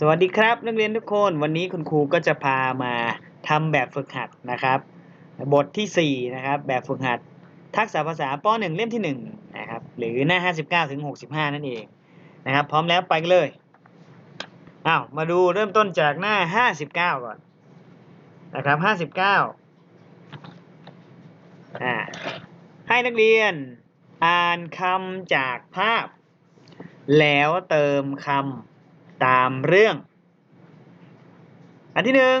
สวัสดีครับ นักเรียนทุกคนวันนี้คุณครูก็จะพามาทำแบบฝึกหัดนะครับ บทที่ 4 นะครับ แบบฝึกหัด ทักษะภาษาป .1 เล่มที่1นะครับหรือหน้า 59ถึง65 นั่นเองนะครับ พร้อมแล้วไปกันเลยอ้าวมาดูเริ่มต้นจากหน้า 59 ก่อนนะครับ 59อ่าให้นักเรียนอ่านคำจากภาพ แล้วเติมคำ ตามเรื่อง อันที่หนึ่ง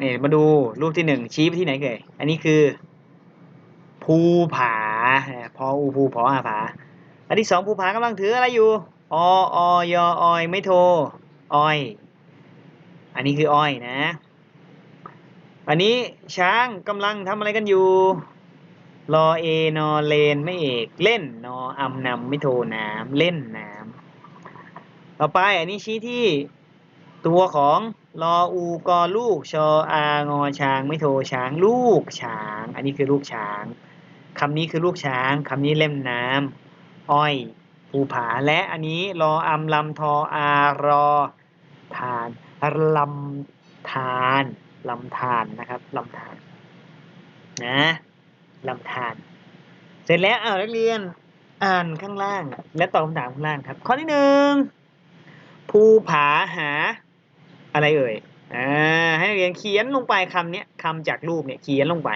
นี่มาดูรูปที่หนึ่งชี้ไปที่ไหนเอ่ยอันนี้คือ ภูผาพออูภูผออาผา อันที่สองภูผากำลังถืออะไรอยู่อออยออยไม่โทอ้อย อันนี้คืออ้อยนะ อันนี้ช้างกำลังทำอะไรกันอยู่รอเอนอเลนไม่เอก เล่นนออำนำไม่โทน้ำเล่นน้ำ ต่อไปอันนี้ชี้ที่ตัวของรออูกอลูกชออางอช้างไม่โทช้างลูกช้าง อันนี้คือลูกช้างคำนี้คือลูกช้างคำนี้เล่มน้ำอ้อยภูผาและอันนี้รออำลำทออารอทานลำทานลำทานนะครับลำทานนะลำทาน เสร็จแล้วเอานักเรียนอ่านข้างล่าง และตอบคำถามข้างล่างครับ ข้อที่หนึ่ง ภูผาหา อะไรเอ่ยอ่าให้นักเรียนเขียนลงไปคำเนี้ยคำจากรูปเนี่ยเขียนลงไป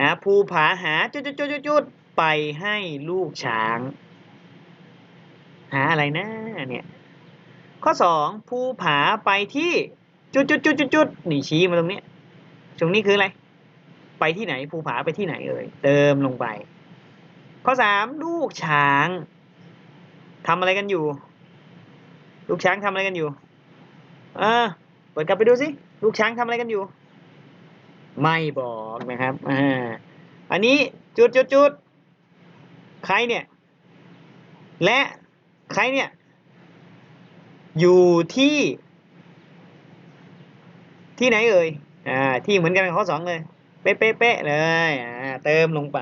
นะภูผาหาจุดจุดจุดจุดไปให้ลูกช้าง หาอะไรนะเนี่ยข้อสองภูผาไปที่จุดจุดจุดจุดจุดนี่ชี้มาตรงนี้ตรงนี้คืออะไร ไปที่ไหนภูผาไปที่ไหนเอ่ยเติมลงไป ข้อสามลูกช้างทำอะไรกันอยู่ ลูกช้างทำอะไรกันอยู่เออเปิดกลับไปดูสิลูกช้างทำอะไรกันอยู่ ไม่บอกนะครับอ่าอันนี้จุดจุดจุดใครเนี่ย และใครเนี่ย อยู่ที่ ที่ไหนเอ่ยอ่าที่เหมือนกันกับข้อสองเลยเป๊ะเป๊ะเป๊ะเลยอ่าเติมลงไป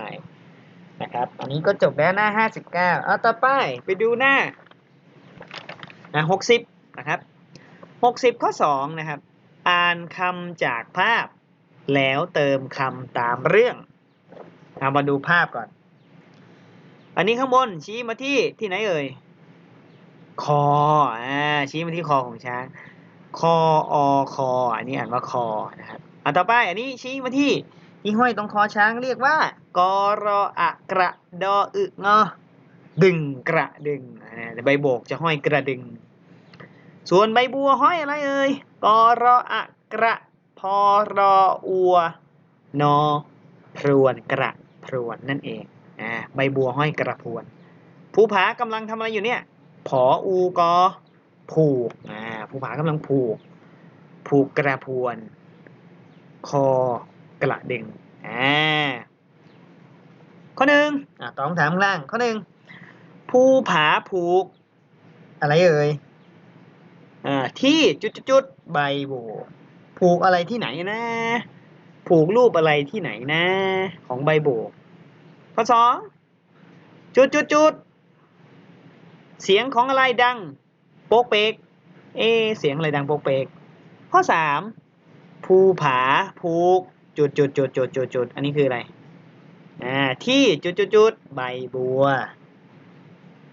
นะครับ อันนี้ก็จบแล้วหน้าห้าสิบเก้าเอาต่อไปไปดูหน้า อ่าหกสิบนะครับหกสิบข้อสองนะครับ อ่านคำจากภาพ แล้วเติมคำตามเรื่องเอามาดูภาพก่อน อันนี้ข้างบนชี้มาที่ที่ไหนเอ่ย คออ่าชี้มาที่คอของช้าง คออคอ อันนี้อ่านว่าคอนะครับอันต่อไปอันนี้ชี้มาที่ที่ห้อยตรงคอช้างเรียกว่ากรออะกระดออึงอ ดึงกระดึงใบโบกจะห้อยกระดึง ส่วนใบบัวห้อยอะไรเอ่ยกอรออะกระพอรออัวนอพรวนกระพรวนนั่นเองอ่าใบบัวห้อยกระพรวน ภูผากำลังทำอะไรอยู่เนี่ยผออูกอผูกอ่าภูผากำลังผูก ผูกกระพรวน คอกระดึงอ่าข้อหนึ่งอ่าตอบคำถามข้างล่างข้อหนึ่ง ภูผาผูก อะไรเอ่ยอ่าที่จุดจุดจุดใบโบกผูกอะไรที่ไหนนะ ผูกรูปอะไรที่ไหนนะ ของใบโบกข้อสองจุดจุดจุดเสียงของอะไรดัง โป๊กเป๊กเอะเสียงอะไรดังโป๊กเป๊กข้อสามภูผาผูกจุดจุดจุดจุดจุดจุดอันนี้คืออะไรอ่าที่จุดจุดจุดใบบัว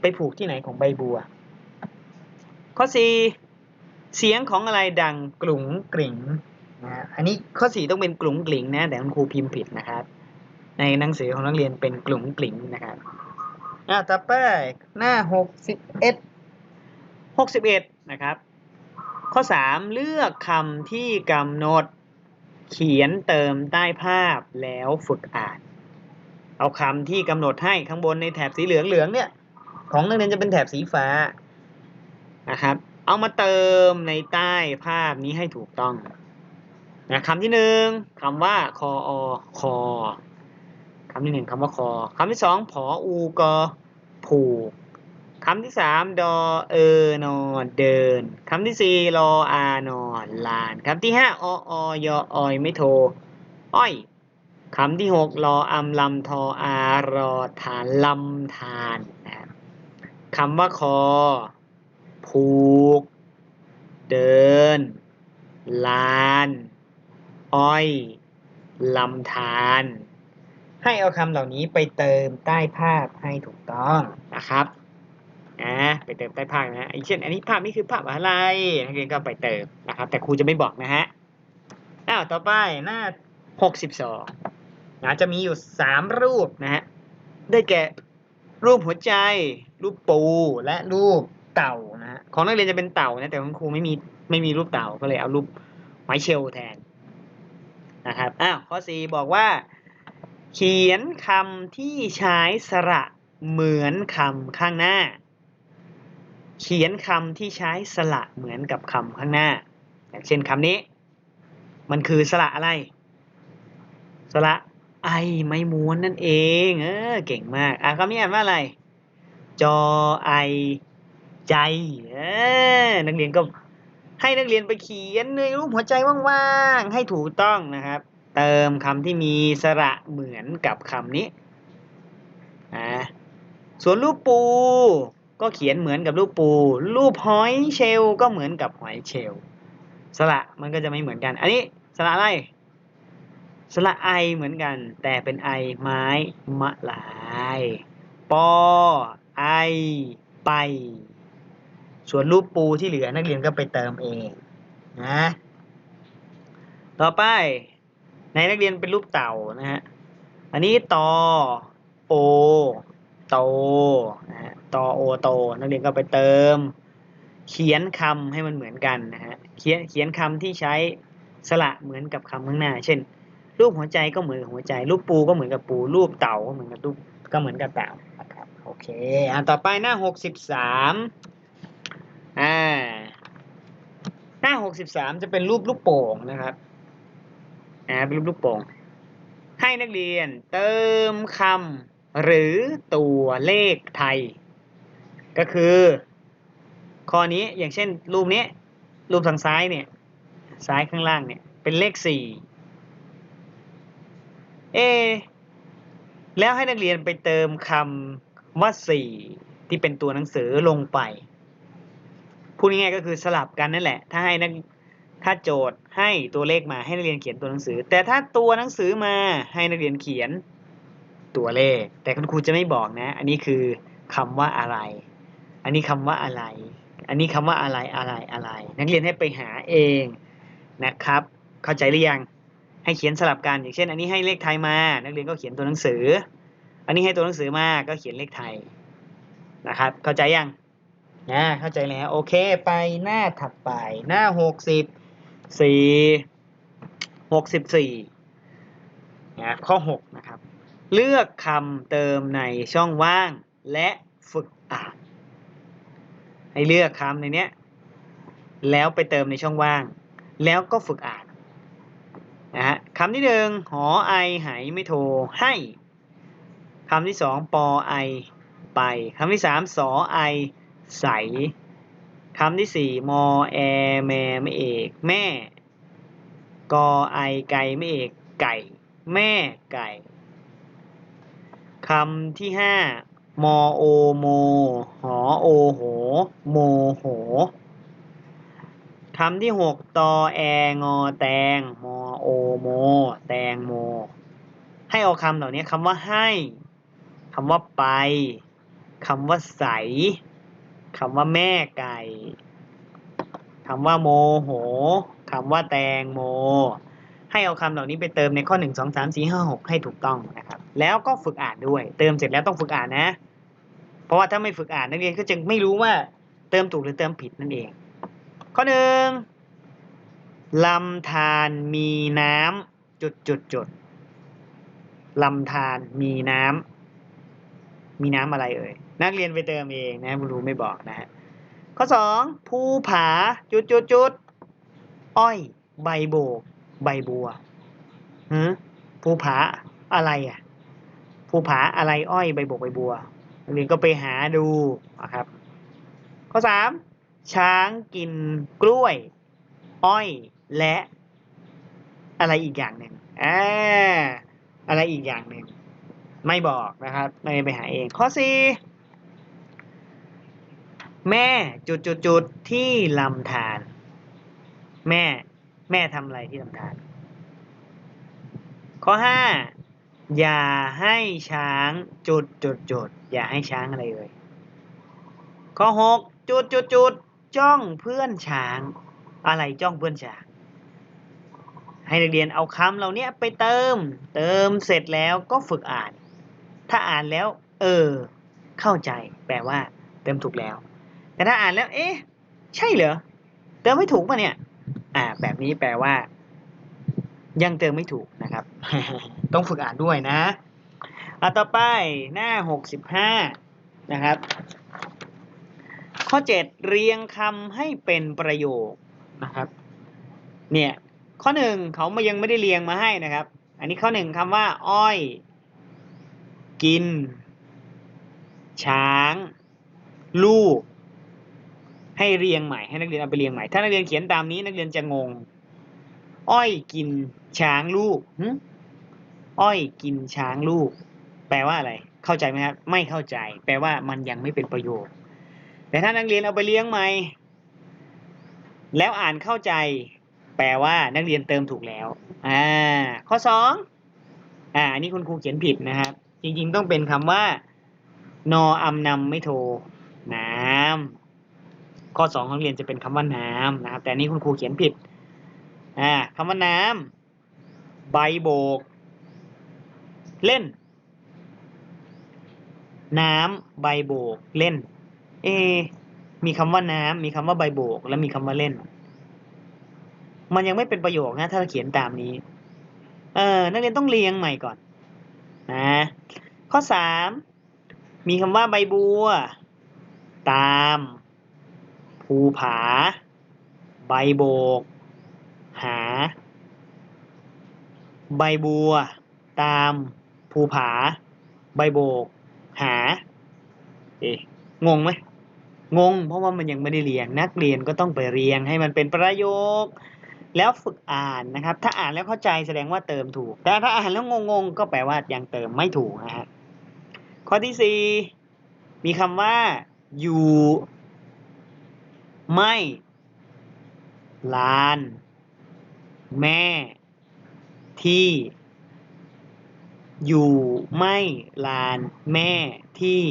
ไปผูกที่ไหนของใบบัว ข้อสี่เสียงของอะไรดังกลุ่งกริ่งนะอันนี้ข้อสี่ต้องเป็นกลุ่งกลิ่งนะแต่คุณครูพิมพ์ผิดนะครับ ในหนังสือของนักเรียนเป็นกลุ่งกลิ่งนะครับอ่าต่อไปหน้าหกสิบเอ็ดหกสิบเอ็ดนะครับ ข้อสามเลือกคำที่กำหนดเขียนเติมใต้ภาพแล้วฝึกอ่าน เอาคำที่กำหนดให้ข้างบนในแถบสีเหลืองเหลืองๆเนี่ย ของนักเรียนจะเป็นแถบสีฟ้านะครับ เอามาเติมในใต้ภาพนี้ให้ถูกต้องนะคำที่หนึ่งคำว่าคออคอคำที่หนึ่งคำว่าคอคำที่สองผออูกอผูกคำที่สามดอเออนอเดินคำที่สี่รออานอลานคำที่ห้าอออยอออยไม่โทอ้อยคำที่หกรออำลำทออารอทานลำทานนะ คำว่าคอ ผูก เดิน ลาน อ้อย ลำธาร ให้เอาคำเหล่านี้ไปเติมใต้ภาพให้ถูกต้องนะครับอ่าไปเติมใต้ภาพนะอย่างเช่น อันนี้ภาพนี้คือภาพอะไรนักเรียนก็ไปเติมนะครับ แต่ครูจะไม่บอกนะฮะ อ้าว ต่อไปหน้า 62นะจะมีอยู่ 3 รูปนะฮะ ได้แก่ รูปหัวใจ รูปปูและรูปเต่านะฮะของนักเรียนจะเป็นเต่านะแต่ของครูไม่มีไม่มีรูปเต่าก็เลยเอารูปหอยเชลแทนนะครับอ้าวข้อ4บอกว่า เขียนคำที่ใช้สระเหมือนคำข้างหน้า เขียนคำที่ใช้สระเหมือนกับคำข้างหน้า อย่างเช่นคำนี้ มันคือสระอะไร สระ ไอไม้ม้วนนั่นเอง เออ เก่งมาก อะคำนี้อ่านว่าอะไร จอไอใจเออนักเรียนก็ให้นักเรียนไปเขียนในรูปหัวใจว่างๆ ให้ถูกต้องนะครับ เติมคำที่มีสระเหมือนกับคำนี้อ่าส่วนรูปปู ก็เขียนเหมือนกับรูปปู รูปหอยเชลก็เหมือนกับหอยเชลสระมันก็จะไม่เหมือนกัน อันนี้สระอะไร สระไอเหมือนกัน แต่เป็นไอไม้มะลาย ปอไอไป ส่วนรูปปูที่เหลือนักเรียนก็ไปเติมเองนะต่อไปในนักเรียนเป็นรูปเต่านะฮะอันนี้ตอโอโตนะฮะตอโอโตนักเรียนก็ไปเติม เขียนคำให้มันเหมือนกันนะฮะเขียนเขียนคำที่ใช้สระเหมือนกับคำข้างหน้า เช่น รูปหัวใจก็เหมือนกับหัวใจ รูปปูก็เหมือนกับปู รูปเต่าก็เหมือนกับรูปก็เหมือนกับเต่านะครับโอเคอ่าต่อไปหน้าหกสิบสามอ่าหน้าหกสิบสามจะเป็นรูปลูกโป่งนะครับอ่าเป็นรูปลูกโป่งให้นักเรียนเติมคำหรือตัวเลขไทย ก็คือ ข้อนี้อย่างเช่นรูปนี้รูปทางซ้ายเนี่ยซ้ายข้างล่างเนี่ยเป็นเลขสี่ เอ แล้วให้นักเรียนไปเติมคำว่าสี่ที่เป็นตัวหนังสือลงไป พูดง่ายๆก็คือสลับกันนั่นแหละ ถ้าให้นักถ้าโจทย์ให้ตัวเลขมาให้นักเรียนเขียนตัวหนังสือ แต่ถ้าตัวหนังสือมาให้นักเรียนเขียนตัวเลข แต่คุณครูจะไม่บอกนะ อันนี้คือคำว่าอะไร อันนี้คำว่าอะไร อันนี้คำว่าอะไรอะไรอะไร นักเรียนให้ไปหาเองนะครับ เข้าใจหรือยัง ให้เขียนสลับกันอย่างเช่น อันนี้ให้เลขไทยมา นักเรียนก็เขียนตัวหนังสือ อันนี้ให้ตัวหนังสือมาก็เขียนเลขไทยนะครับ เข้าใจยังนะเข้าใจแล้วโอเคไปหน้าถัดไปหน้าหกสิบสี่หกสิบสี่นะข้อหกนะครับ เลือกคำเติมในช่องว่างและฝึกอ่าน ให้เลือกคำในเนี้ยแล้วไปเติมในช่องว่าง แล้วก็ฝึกอ่าน นะฮะคำที่หนึ่งหอไอไหไม่โทรให้คำที่สองปอไอไปคำที่สามสอไอใสคำที่สี่มอแอแมไม่เอกแม่กอไอไก่ไม่เอกไก่ แม่ไก่คำที่ห้ามอโอโม หอโอโห โมโหคำที่หกตอแองอแตงมอ โอโม แตงโม ให้เอาคำเหล่านี้คำว่าให้คำว่าไปคำว่าใสคำว่าแม่ไก่คำว่าโมโหคำว่าแตงโม ให้เอาคำเหล่านี้ไปเติมในข้อหนึ่งสองสามสี่ห้าหกให้ถูกต้องนะครับ แล้วก็ฝึกอ่านด้วย เติมเสร็จแล้วต้องฝึกอ่านนะ เพราะว่าถ้าไม่ฝึกอ่านนักเรียนก็จะไม่รู้ว่าเติมถูกหรือเติมผิดนั่นเอง ข้อหนึ่ง ลำธารมีน้ำจุดจุดจุดลำธารมีน้ำมีน้ำอะไรเอ่ยนักเรียนไปเติมเองนะคุณครูไม่บอกนะฮะข้อสองภูผาจุดจุดจุดอ้อย ใบโบก ใบบัวฮะภูผาอะไรอะภูผาอะไรอ้อยใบโบกใบบัวนักเรียนก็ไปหาดูนะครับ ข้อสามช้างกินกล้วย อ้อย และอะไรอีกอย่างหนึ่งอ่าอะไรอีกอย่างหนึ่งไม่บอกนะครับ ไม่ไปหาเอง ข้อสี่แม่จุดจุดจุดที่ลำธารแม่แม่ทำอะไรที่ลำธารข้อห้าอย่าให้ช้างจุดจุดจุดอย่าให้ช้างอะไรเลยข้อหกจุดจุดจุดจ้องเพื่อนช้าง อะไรจ้องเพื่อนช้าง ให้นักเรียนเอาคำเหล่านี้ไปเติม เติมเสร็จแล้วก็ฝึกอ่าน ถ้าอ่านแล้ว เออ เข้าใจ แปลว่า เติมถูกแล้ว แต่ถ้าอ่านแล้ว เอ๊ะ ใช่เหรอ เติมไม่ถูกป่ะเนี่ย อ่า แบบนี้แปลว่า ยังเติมไม่ถูกนะครับ ต้องฝึกอ่านด้วยนะอะต่อไปหน้าหกสิบห้านะครับ ข้อเจ็ดเรียงคำให้เป็นประโยคนะครับ เนี่ย ข้อหนึ่งเขามายังไม่ได้เรียงมาให้นะครับ อันนี้ข้อหนึ่งคำว่า อ้อย กิน ช้าง ลูก ให้เรียงใหม่ให้นักเรียนเอาไปเรียงใหม่ ถ้านักเรียนเขียนตามนี้นักเรียนจะงง อ้อยกิน ช้างลูกอ้อยกินช้างลูก แปลว่าอะไร เข้าใจไหมครับ ไม่เข้าใจ แปลว่ามันยังไม่เป็นประโยคแต่ถ้านักเรียนเอาไปเลี้ยงใหม่ แล้วอ่านเข้าใจ แปลว่านักเรียนเติมถูกแล้วอ่าข้อสองอ่าอันนี้คุณครูเขียนผิดนะครับ จริงๆต้องเป็นคำว่า นออำนำไม่โทน้ำข้อสองของเรียนจะเป็นคำว่าน้ำนะครับ แต่นี้คุณครูเขียนผิดอ่าคำว่าน้ำใบโบก เล่น น้ำใบโบกเล่น เอ มีคำว่าน้ำมีคำว่าใบโบก แล้วมีคำว่าเล่น มันยังไม่เป็นประโยคนะ ถ้าเขียนตามนี้ เออนักเรียนต้องเรียงใหม่ก่อนนะข้อสามมีคำว่าใบบัว ตาม ภูผา ใบโบก หา ใบบัว ตาม ภูผา ใบโบก หา เอ๊ะงงไหมงง เพราะว่ามันยังไม่ได้เรียงนักเรียนก็ต้องไปเรียงให้มันเป็นประโยค แล้วฝึกอ่านนะครับ ถ้าอ่านแล้วเข้าใจแสดงว่าเติมถูก แต่ถ้าอ่านแล้วงงๆ ก็แปลว่ายังเติมไม่ถูกนะฮะข้อที่สี่มีคำว่า อยู่ไม่ลาน แม่ ที่ อยู่ไม่ลานแม่ที่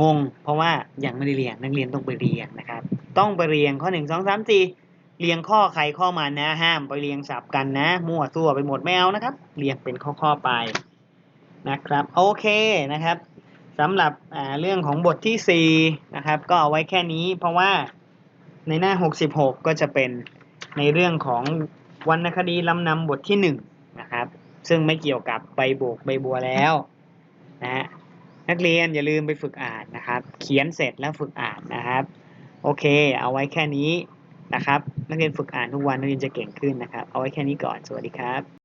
งง เพราะว่ายังไม่ได้เรียงนักเรียนต้องไปเรียงนะครับ ต้องไปเรียงข้อหนึ่งสองสามสี่เรียงข้อใครข้อมันนะ ห้ามไปเรียงสับกันนะ มั่วซั่วไปหมดไม่เอานะครับ เรียงเป็นข้อๆไปนะครับโอเคนะครับสำหรับเรื่องของบทที่สี่นะครับ ก็เอาไว้แค่นี้เพราะว่าในหน้าหกสิบหกก็จะเป็นในเรื่องของวรรณคดีลำนำบทที่หนึ่งนะครับ ซึ่งไม่เกี่ยวกับใบโบกใบบัวแล้วนะนักเรียนอย่าลืมไปฝึกอ่านนะครับ เขียนเสร็จแล้วฝึกอ่านนะครับ โอเค เอาไว้แค่นี้นะครับ นักเรียนฝึกอ่านทุกวันนักเรียนจะเก่งขึ้นนะครับ เอาไว้แค่นี้ก่อน สวัสดีครับ